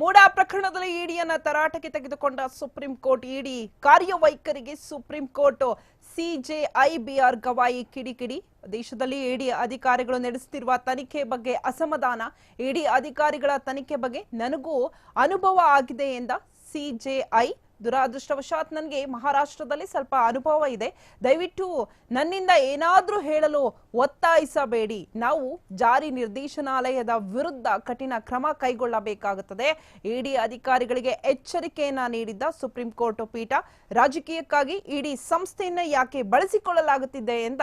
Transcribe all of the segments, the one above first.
ಮೂಡಾ ಪ್ರಕರಣದಲ್ಲಿ ಇಡಿಯನ್ನ ತರಾಟಕ್ಕೆ ತೆಗೆದುಕೊಂಡ supreme court, ED ಕಾರ್ಯವೈಖರಿಗೆ supreme court, CJI BR Gavai ಕಿಡಿಕಿಡಿ. ದೇಶದಲ್ಲಿ ಇಡಿ ಅಧಿಕಾರಿಗಳು ನಡೆಸುತ್ತಿರುವ ತನಿಖೆ ಬಗ್ಗೆ ಅಸಮಾಧಾನ. ಇಡಿ ಅಧಿಕಾರಿಗಳ ತನಿಖೆ ಬಗ್ಗೆ ನನಗೂ ಅನುಭವ ಆಗಿದೆ ಎಂದ ಸಿಜೆಐ ದುರಾದೃಷ್ಟವಶಾತ್ ನನಗೆ ಮಹಾರಾಷ್ಟ್ರದಲ್ಲಿ ಸ್ವಲ್ಪ ಅನುಭವ ಇದೆ. ದಯವಿಟ್ಟು ನನ್ನಿಂದ ಏನಾದರೂ ಹೇಳಲು ಒತ್ತಾಯಿಸಬೇಡಿ. ನಾವು ಜಾರಿ ನಿರ್ದೇಶನಾಲಯದ ವಿರುದ್ಧ ಕಠಿಣ ಕ್ರಮ ಕೈಗೊಳ್ಳಬೇಕಾಗುತ್ತದೆ. ಇಡಿ ಅಧಿಕಾರಿಗಳಿಗೆ ಎಚ್ಚರಿಕೆಯನ್ನ ನೀಡಿದ್ದ ಸುಪ್ರೀಂ ಕೋರ್ಟ್ ಪೀಠ, ರಾಜಕೀಯಕ್ಕಾಗಿ ಇಡಿ ಸಂಸ್ಥೆಯನ್ನ ಯಾಕೆ ಬಳಸಿಕೊಳ್ಳಲಾಗುತ್ತಿದೆ ಎಂದ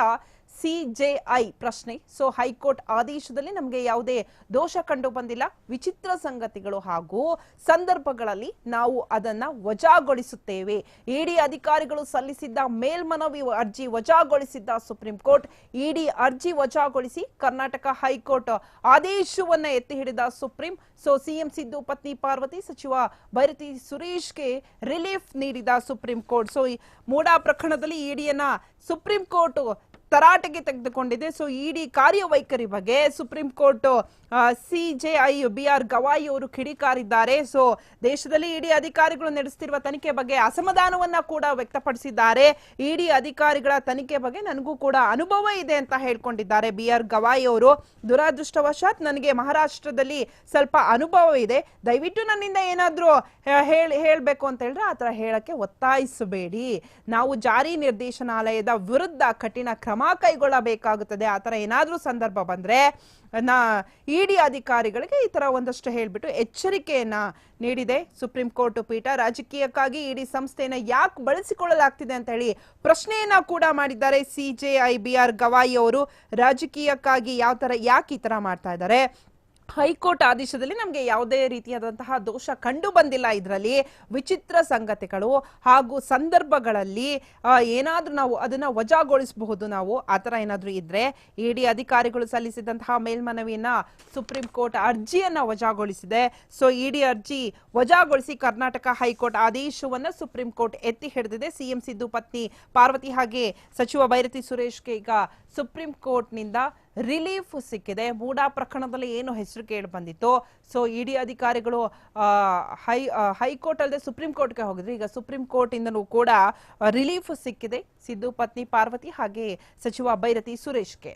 ಸಿಜೆಐ ಪ್ರಶ್ನೆ. ಸೊ ಹೈಕೋರ್ಟ್ ಆದೇಶದಲ್ಲಿ ನಮಗೆ ಯಾವುದೇ ದೋಷ ಕಂಡು ಬಂದಿಲ್ಲ. ವಿಚಿತ್ರ ಸಂಗತಿಗಳು ಹಾಗೂ ಸಂದರ್ಭಗಳಲ್ಲಿ ನಾವು ಅದನ್ನ ವಜಾಗೊಳಿಸುತ್ತೇವೆ. ಇಡಿ ಅಧಿಕಾರಿಗಳು ಸಲ್ಲಿಸಿದ್ದ ಮೇಲ್ಮನವಿ ಅರ್ಜಿ ವಜಾಗೊಳಿಸಿದ್ದ ಸುಪ್ರೀಂ ಕೋರ್ಟ್, ಇಡಿ ಅರ್ಜಿ ವಜಾಗೊಳಿಸಿ ಕರ್ನಾಟಕ ಹೈಕೋರ್ಟ್ ಆದೇಶವನ್ನ ಎತ್ತಿ ಹಿಡಿದ ಸುಪ್ರೀಂ. ಸೊ ಸಿಎಂ ಸಿದ್ದು ಪತ್ನಿ ಪಾರ್ವತಿ, ಸಚಿವ ಭೈರತಿ ಸುರೇಶ್ಗೆ ರಿಲೀಫ್ ನೀಡಿದ ಸುಪ್ರೀಂ ಕೋರ್ಟ್. ಸೊ ಮೂಡಾ ಪ್ರಕರಣದಲ್ಲಿ ಇಡಿಯನ್ನ ಸುಪ್ರೀಂ ಕೋರ್ಟ್ ತರಾಟೆಗೆ ತೆಗೆದುಕೊಂಡಿದೆ. ಸೊ ಇಡಿ ಕಾರ್ಯವೈಖರಿ ಬಗ್ಗೆ supreme court CJI B R Gavai ಅವರು ಕಿಡಿಕಾರಿದ್ದಾರೆ. ಸೊ ದೇಶದಲ್ಲಿ ಇಡಿ ಅಧಿಕಾರಿಗಳು ನಡೆಸುತ್ತಿರುವ ತನಿಖೆ ಬಗ್ಗೆ ಅಸಮಾಧಾನವನ್ನ ಕೂಡ ವ್ಯಕ್ತಪಡಿಸಿದ್ದಾರೆ. ಇಡಿ ಅಧಿಕಾರಿಗಳ ತನಿಖೆ ಬಗ್ಗೆ ನನಗೂ ಕೂಡ ಅನುಭವ ಇದೆ ಅಂತ ಹೇಳ್ಕೊಂಡಿದ್ದಾರೆ ಬಿ ಆರ್ ಗವಾಯಿ ಅವರು. ದುರಾದೃಷ್ಟವಶಾತ್ ನನಗೆ ಮಹಾರಾಷ್ಟ್ರದಲ್ಲಿ ಸ್ವಲ್ಪ ಅನುಭವ ಇದೆ. ದಯವಿಟ್ಟು ನನ್ನಿಂದ ಏನಾದರೂ ಹೇಳಿ, ಹೇಳಬೇಕು ಅಂತ ಹೇಳಿದ್ರೆ ಆ ಥರ ಹೇಳಕ್ಕೆ ಒತ್ತಾಯಿಸಬೇಡಿ. ನಾವು ಜಾರಿ ನಿರ್ದೇಶನಾಲಯದ ವಿರುದ್ಧ ಕಠಿಣ ಕ್ರಮ ಕೈಗೊಳ್ಳಬೇಕಾಗುತ್ತದೆ. ಆ ಥರ ಏನಾದರೂ ಸಂದರ್ಭ ಬಂದ್ರೆ, ನಾ ಇಡಿ ಅಧಿಕಾರಿಗಳಿಗೆ ಈ ಥರ ಒಂದಷ್ಟು ಹೇಳಿಬಿಟ್ಟು ಎಚ್ಚರಿಕೆಯನ್ನು ನೀಡಿದೆ. ಸುಪ್ರೀಂ ಕೋರ್ಟ್ ಪೀಠ ರಾಜಕೀಯಕ್ಕಾಗಿ ಇಡಿ ಸಂಸ್ಥೆಯನ್ನ ಯಾಕೆ ಬಳಸಿಕೊಳ್ಳಲಾಗ್ತಿದೆ ಅಂತ ಹೇಳಿ ಪ್ರಶ್ನೆಯನ್ನ ಕೂಡ ಮಾಡಿದ್ದಾರೆ. ಸಿಜೆಐ ಬಿ ಆರ್ ಗವಾಯಿ ಅವರು ರಾಜಕೀಯಕ್ಕಾಗಿ ಯಾವ ಥರ, ಯಾಕೆ ಈ ಥರ ಮಾಡ್ತಾ ಇದ್ದಾರೆ? ಹೈಕೋರ್ಟ್ ಆದೇಶದಲ್ಲಿ ನಮಗೆ ಯಾವುದೇ ರೀತಿಯಾದಂತಹ ದೋಷ ಕಂಡು ಬಂದಿಲ್ಲ ಇದರಲ್ಲಿ. ವಿಚಿತ್ರ ಸಂಗತಿಗಳು ಹಾಗೂ ಸಂದರ್ಭಗಳಲ್ಲಿ ಏನಾದರೂ ನಾವು ಅದನ್ನು ವಜಾಗೊಳಿಸಬಹುದು ನಾವು, ಆ ಥರ ಏನಾದರೂ ಇದ್ರೆ ಇಡಿ ಅಧಿಕಾರಿಗಳು ಸಲ್ಲಿಸಿದಂತಹ ಮೇಲ್ಮನವಿಯನ್ನು ಸುಪ್ರೀಂ ಕೋರ್ಟ್ ಅರ್ಜಿಯನ್ನು ವಜಾಗೊಳಿಸಿದೆ. ಸೊ, ಇಡಿ ಅರ್ಜಿ ವಜಾಗೊಳಿಸಿ ಕರ್ನಾಟಕ ಹೈಕೋರ್ಟ್ ಆದೇಶವನ್ನು ಸುಪ್ರೀಂ ಕೋರ್ಟ್ ಎತ್ತಿ ಹಿಡಿದಿದೆ. ಸಿಎಂ ಸಿದ್ದು ಪತ್ನಿ ಪಾರ್ವತಿ ಹಾಗೆ ಸಚಿವ ಭೈರತಿ ಸುರೇಶ್ಗೆ ಈಗ ಸುಪ್ರೀಂ ಕೋರ್ಟ್ನಿಂದ ರಿಲೀಫ್ ಸಿಕ್ಕಿದೆ. ಮೂಡಾ ಪ್ರಕರಣದಲ್ಲಿ ಏನು ಹೆಸರು ಕೇಳಿ ಬಂದಿತ್ತು? ಸೊ ಇಡಿ ಅಧಿಕಾರಿಗಳು ಹೈ ಹೈಕೋರ್ಟ್ ಅಲ್ಲದೆ ಸುಪ್ರೀಂ ಕೋರ್ಟ್ಗೆ ಹೋಗಿದ್ರು. ಈಗ ಸುಪ್ರೀಂ ಕೋರ್ಟ್ ಇಂದಲೂ ಕೂಡ ರಿಲೀಫ್ ಸಿಕ್ಕಿದೆ. ಸಿದ್ದು, ಪತ್ನಿ ಪಾರ್ವತಿ ಹಾಗೆ ಸಚಿವ ಭೈರತಿ ಸುರೇಶ್ಗೆ.